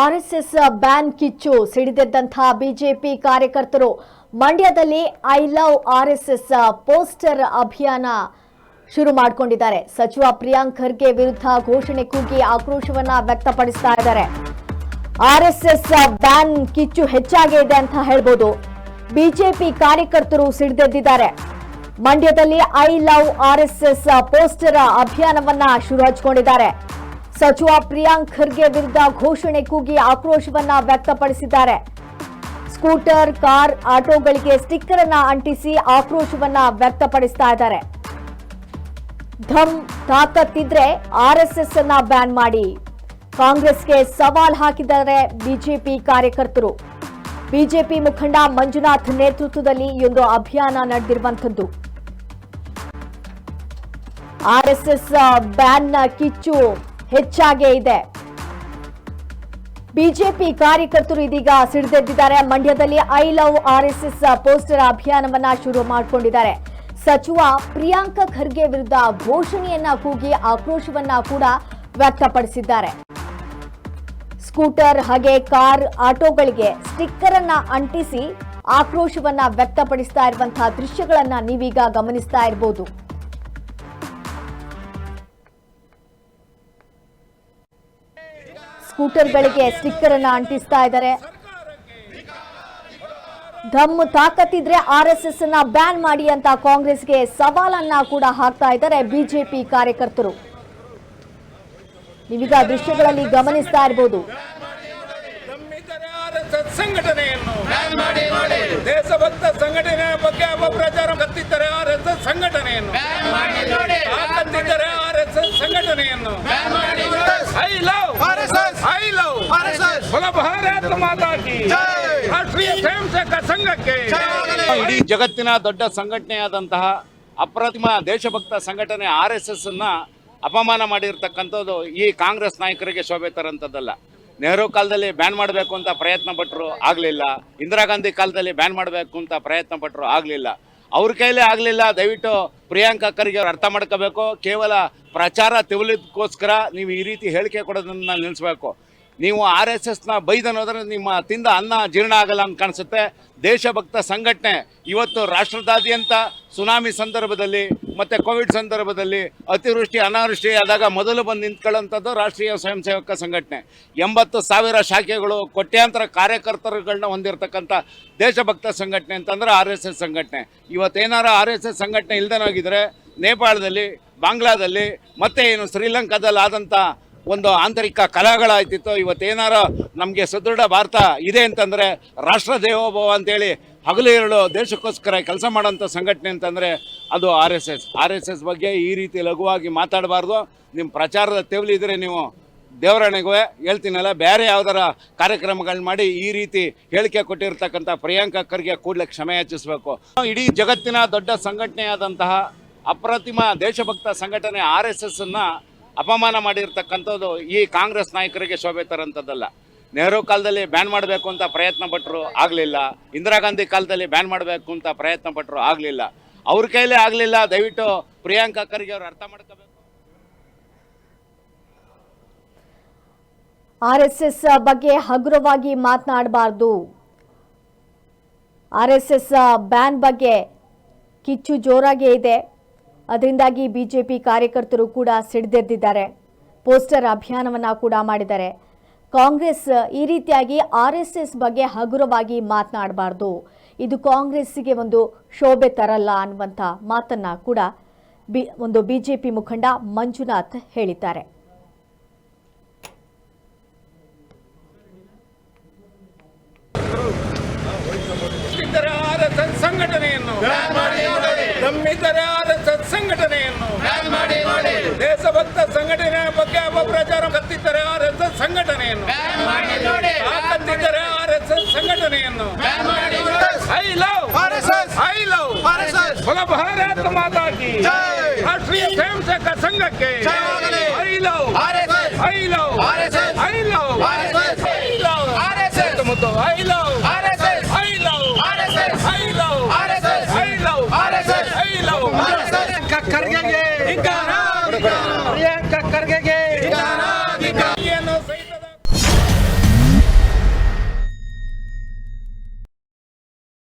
RSS ban ಕಿಚ್ಚು ಸಿಡಿದೆದ್ದಂತಹ BJP ಕಾರ್ಯಕರ್ತರು ಮಂಡ್ಯದಲ್ಲಿ ಐ ಲವ್ ಆರ್ಎಸ್ಎಸ್ ಪೋಸ್ಟರ್ ಅಭಿಯಾನ ಶುರು ಮಾಡಿಕೊಂಡಿದ್ದಾರೆ. ಸಚಿವ ಪ್ರಿಯಾಂಕ್ ಖರ್ಗೆ ವಿರುದ್ಧ ಘೋಷಣೆ ಕೂಗಿ ಆಕ್ರೋಶವನ್ನ ವ್ಯಕ್ತಪಡಿಸ್ತಾ ಇದ್ದಾರೆ. ಆರ್ಎಸ್ಎಸ್ ಬ್ಯಾನ್ ಕಿಚ್ಚು ಹೆಚ್ಚಾಗೇ ಇದೆ ಅಂತ ಹೇಳ್ಬೋದು. ಬಿಜೆಪಿ ಕಾರ್ಯಕರ್ತರು ಸಿಡಿದೆದ್ದಿದ್ದಾರೆ. ಮಂಡ್ಯದಲ್ಲಿ ಐ ಲವ್ ಆರ್ಎಸ್ಎಸ್ ಪೋಸ್ಟರ್ ಅಭಿಯಾನವನ್ನ ಶುರು ಹಚ್ಕೊಂಡಿದ್ದಾರೆ ಸಚಿವ ಪ್ರಿಯಾಂಕ್ ಖರ್ಗೆ ವಿರುದ್ಧ ಘೋಷಣೆ ಕೂಗಿ ಆಕ್ರೋಶವನ್ನ ವ್ಯಕ್ತಪಡಿಸಿದ್ದಾರೆ. ಸ್ಕೂಟರ್, ಕಾರ್, ಆಟೋಗಳಿಗೆ ಸ್ಟಿಕ್ಕರ್ ಅನ್ನ ಅಂಟಿಸಿ ಆಕ್ರೋಶವನ್ನ ವ್ಯಕ್ತಪಡಿಸ್ತಾ ಇದ್ದಾರೆ. ಧಮ್ ತಾಕತ್ತಿದ್ರೆ ಆರ್ಎಸ್ಎಸ್ ಅನ್ನ ಬ್ಯಾನ್ ಮಾಡಿ. ಕಾಂಗ್ರೆಸ್ಗೆ ಸವಾಲ್ ಹಾಕಿದ್ದಾರೆ ಬಿಜೆಪಿ ಕಾರ್ಯಕರ್ತರು. ಬಿಜೆಪಿ ಮುಖಂಡ ಮಂಜುನಾಥ್ ನೇತೃತ್ವದಲ್ಲಿ ಒಂದು ಅಭಿಯಾನ ನಡೆದಿರುವಂಥದ್ದು. ಆರ್ಎಸ್ಎಸ್ ಬ್ಯಾನ್ನ ಕಿಚ್ಚು ಹೆಚ್ಚಾಗೇ ಇದೆ. ಬಿಜೆಪಿ ಕಾರ್ಯಕರ್ತರು ಇದೀಗ ಸಿಡಿದೆದ್ದಿದ್ದಾರೆ. ಮಂಡ್ಯದಲ್ಲಿ ಐ ಲವ್ ಆರ್ಎಸ್ಎಸ್ ಪೋಸ್ಟರ್ ಅಭಿಯಾನವನ್ನ ಶುರು ಮಾಡಿಕೊಂಡಿದ್ದಾರೆ. ಸಚಿವ ಪ್ರಿಯಾಂಕ ಖರ್ಗೆ ವಿರುದ್ಧ ಘೋಷಣೆಯನ್ನ ಕೂಗಿ ಆಕ್ರೋಶವನ್ನ ಕೂಡ ವ್ಯಕ್ತಪಡಿಸಿದ್ದಾರೆ. ಸ್ಕೂಟರ್ ಹಾಗೆ ಕಾರ್ ಆಟೋಗಳಿಗೆ ಸ್ಟಿಕ್ಕರ್ ಅನ್ನ ಅಂಟಿಸಿ ಆಕ್ರೋಶವನ್ನ ವ್ಯಕ್ತಪಡಿಸ್ತಾ ಇರುವಂತಹ ದೃಶ್ಯಗಳನ್ನ ನೀವೀಗ ಗಮನಿಸ್ತಾ ಇರಬಹುದು ಸ್ಕೂಟರ್ಗಳಿಗೆ ಸ್ಟಿಕ್ಕರ್ ಅನ್ನ ಅಂಟಿಸ್ತಾ ಇದ್ದಾರೆ. ಧಮ್ ತಾಕತ್ತಿದ್ರೆ ಆರ್ ಎಸ್ ಎಸ್ ಅನ್ನ ಬ್ಯಾನ್ ಮಾಡಿ ಅಂತ ಕಾಂಗ್ರೆಸ್ಗೆ ಸವಾಲನ್ನ ಕೂಡ ಹಾಕ್ತಾ ಇದ್ದಾರೆ ಬಿಜೆಪಿ ಕಾರ್ಯಕರ್ತರು. ನೀವೀಗ ದೃಶ್ಯಗಳಲ್ಲಿ ಗಮನಿಸ್ತಾ ಇರಬಹುದು ಸಂಘಟನೆಯನ್ನು ದೇಶಭಕ್ತ ಸಂಘಟನೆಯ ಬಗ್ಗೆ ಅಪಪ್ರಚಾರ ಕತ್ತಿದ್ದರೆ ಆರ್ಎಸ್ಎಸ್ ಸಂಘಟನೆಯನ್ನು. ಆರ್ ಎಸ್ ಎಸ್ ಸಂಘಟನೆಯನ್ನು I love RSS I love RSS ಬಲ ಭಾರತ ಮಾತಾ ಕಿ ಜೈ. ರಾಷ್ಟ್ರೀಯ ಸ್ವಯಂ ಸೇವಕ ಸಂಘಕ್ಕೆ ಇಡೀ ಜಗತ್ತಿನ ದೊಡ್ಡ ಸಂಘಟನೆಯಾದಂತಹ ಅಪ್ರತಿಮ ದೇಶಭಕ್ತ ಸಂಘಟನೆ ಆರ್ ಎಸ್ ಎಸ್ ಅನ್ನ ಅಪಮಾನ ಮಾಡಿರ್ತಕ್ಕಂಥದ್ದು ಈ ಕಾಂಗ್ರೆಸ್ ನಾಯಕರಿಗೆ ಶೋಭೆ ತರಂಥದ್ದಲ್ಲ ನೆಹರು ಕಾಲದಲ್ಲಿ ಬ್ಯಾನ್ ಮಾಡಬೇಕು ಅಂತ ಪ್ರಯತ್ನ ಪಟ್ಟರು ಆಗಲಿಲ್ಲ. ಇಂದಿರಾ ಗಾಂಧಿ ಕಾಲದಲ್ಲಿ ಬ್ಯಾನ್ ಮಾಡಬೇಕು ಅಂತ ಪ್ರಯತ್ನ ಪಟ್ಟರು ಆಗಲಿಲ್ಲ. ಅವ್ರ ಕೈಲೇ ಆಗಲಿಲ್ಲ. ದಯವಿಟ್ಟು ಪ್ರಿಯಾಂಕಾ ಖರ್ಗೆ ಅವ್ರು ಅರ್ಥ ಮಾಡ್ಕೋಬೇಕು. ಕೇವಲ ಪ್ರಚಾರ ತಿವಲಿದಕ್ಕೋಸ್ಕರ ನೀವು ಈ ರೀತಿ ಹೇಳಿಕೆ ಕೊಡೋದನ್ನ ನಿಲ್ಲಿಸ್ಬೇಕು. ನೀವು ಆರ್ ಎಸ್ ಎಸ್ನ ಬೈದನೋದ್ರೆ ನಿಮ್ಮ ತಿಂದ ಅನ್ನ ಜೀರ್ಣ ಆಗಲ್ಲ ಅಂತ ಕಾಣಿಸುತ್ತೆ. ದೇಶಭಕ್ತ ಸಂಘಟನೆ ಇವತ್ತು ರಾಷ್ಟ್ರದಾದ್ಯಂತ ಸುನಾಮಿ ಸಂದರ್ಭದಲ್ಲಿ ಮತ್ತು ಕೋವಿಡ್ ಸಂದರ್ಭದಲ್ಲಿ ಅತಿವೃಷ್ಟಿ, ಅನಾವೃಷ್ಟಿ ಆದಾಗ ಮೊದಲು ಬಂದು ನಿಂತ್ಕೊಳ್ಳೋಂಥದ್ದು ರಾಷ್ಟ್ರೀಯ ಸ್ವಯಂ ಸೇವಕ ಸಂಘಟನೆ. ಎಂಬತ್ತು ಸಾವಿರ ಶಾಖೆಗಳು ಕೋಟ್ಯಾಂತರ ಕಾರ್ಯಕರ್ತರುಗಳನ್ನ ಹೊಂದಿರತಕ್ಕಂಥ ದೇಶಭಕ್ತ ಸಂಘಟನೆ ಅಂತಂದರೆ ಆರ್ ಎಸ್ ಎಸ್ ಸಂಘಟನೆ. ಇವತ್ತೇನಾರ ಆರ್ ಎಸ್ ಎಸ್ ಸಂಘಟನೆ ಇಲ್ದನಾಗಿದ್ರೆ ನೇಪಾಳದಲ್ಲಿ, ಬಾಂಗ್ಲಾದಲ್ಲಿ ಮತ್ತೆ ಏನು ಶ್ರೀಲಂಕಾದಲ್ಲಿ ಆದಂಥ ಒಂದು ಆಂತರಿಕ ಕಲಹಗಳಾಯ್ತಿತ್ತು. ಇವತ್ತೇನಾರ ನಮಗೆ ಸದೃಢ ಭಾರತ ಇದೆ ಅಂತಂದರೆ ರಾಷ್ಟ್ರ ದೇವೋಭವ ಅಂತೇಳಿ ಹಗಲು ಇರಲು ದೇಶಕ್ಕೋಸ್ಕರ ಕೆಲಸ ಮಾಡೋಂಥ ಸಂಘಟನೆ ಅಂತಂದರೆ ಅದು R S S. R S S ಬಗ್ಗೆ ಈ ರೀತಿ ಲಘುವಾಗಿ ಮಾತಾಡಬಾರ್ದು. ನಿಮ್ಮ ಪ್ರಚಾರದ ತೆವಲಿದ್ರೆ ನೀವು ದೇವರಣೆಗೂ ಹೇಳ್ತೀನಲ್ಲ ಬೇರೆ ಯಾವ್ದಾರ ಕಾರ್ಯಕ್ರಮಗಳನ್ನ ಮಾಡಿ ಈ ರೀತಿ ಹೇಳಿಕೆ ಕೊಟ್ಟಿರ್ತಕ್ಕಂಥ ಪ್ರಿಯಾಂಕ ಖರ್ಗೆ ಕೂಡಲೇ ಕ್ಷಮೆ ಯಾಚಿಸಬೇಕು. ಇಡೀ ಜಗತ್ತಿನ ದೊಡ್ಡ ಸಂಘಟನೆಯಾದಂತಹ ಅಪ್ರತಿಮ ದೇಶಭಕ್ತ ಸಂಘಟನೆ ಆರ್ ಎಸ್ ಎಸ್ ಅನ್ನ ಅಪಮಾನ ಮಾಡಿರ್ತಕ್ಕಂಥದ್ದು ಈ ಕಾಂಗ್ರೆಸ್ ನಾಯಕರಿಗೆ ಶೋಭೆ ತರಂಥದ್ದಲ್ಲ ನೆಹರು ಕಾಲದಲ್ಲಿ ಬ್ಯಾನ್ ಮಾಡಬೇಕು ಅಂತ ಪ್ರಯತ್ನ ಪಟ್ಟರು ಆಗಲಿಲ್ಲ. ಇಂದಿರಾ ಗಾಂಧಿ ಕಾಲದಲ್ಲಿ ಬ್ಯಾನ್ ಮಾಡಬೇಕು ಅಂತ ಪ್ರಯತ್ನ ಪಟ್ಟರು ಆಗಲಿಲ್ಲ. ಅವ್ರ ಕೈಲೇ ಆಗಲಿಲ್ಲ. ದಯವಿಟ್ಟು ಪ್ರಿಯಾಂಕಾ ಖರ್ಗೆ ಅವರು ಅರ್ಥ ಮಾಡ್ಕೋಬೇಕು. ಆರ್ಎಸ್ಎಸ್ ಬಗ್ಗೆ ಹಗುರವಾಗಿ ಮಾತನಾಡಬಾರ್ದು. ಆರ್ ಎಸ್ ಎಸ್ ಬ್ಯಾನ್ ಬಗ್ಗೆ ಕಿಚ್ಚು ಜೋರಾಗೇ ಇದೆ. ಅದರಿಂದಾಗಿ ಬಿಜೆಪಿ ಕಾರ್ಯಕರ್ತರು ಕೂಡ ಸಿಡಿದೆದ್ದಿದ್ದಾರೆ. ಪೋಸ್ಟರ್ ಅಭಿಯಾನವನ್ನ ಕೂಡ ಮಾಡಿದ್ದಾರೆ. ಕಾಂಗ್ರೆಸ್ ಈ ರೀತಿಯಾಗಿ ಆರ್ಎಸ್ಎಸ್ ಬಗ್ಗೆ ಹಗುರವಾಗಿ ಮಾತನಾಡಬಾರ್ದು. ಇದು ಕಾಂಗ್ರೆಸ್ಸಿಗೆ ಒಂದು ಶೋಭೆ ತರಲ್ಲ ಅನ್ನುವಂಥ ಮಾತನ್ನ ಕೂಡ ಬಿ ಒಂದು ಬಿಜೆಪಿ ಮುಖಂಡ ಮಂಜುನಾಥ್ ಹೇಳಿದ್ದಾರೆ. ಸಂಘಟನೆಯನ್ನು ನಂಬಿದರೆ ಆರ್ಎಸ್ಎಸ್ ನೋಡಿ ದೇಶಭಕ್ತ ಸಂಘಟನೆಯ ಬಗ್ಗೆ ಅಪಪ್ರಚಾರ ಕತ್ತಿದ್ದರೆ ಆರ್ಎಸ್ಎಸ್ ಸಂಘಟನೆಯನ್ನು ಕತ್ತಿದ್ದರೆ ಆರ್ಎಸ್ಎಸ್ ಸಂಘಟನೆಯನ್ನು ಐ ಲವ್. I love. ಬಲ ಭಾರತ ಮಾತಾ ಕಿ. ರಾಷ್ಟ್ರೀಯ ಸ್ವಯಂ ಸೇವಕ ಸಂಘಕ್ಕೆ ಜಯವಾಗಲಿ. I love. I love. R I love Priyanka Kharge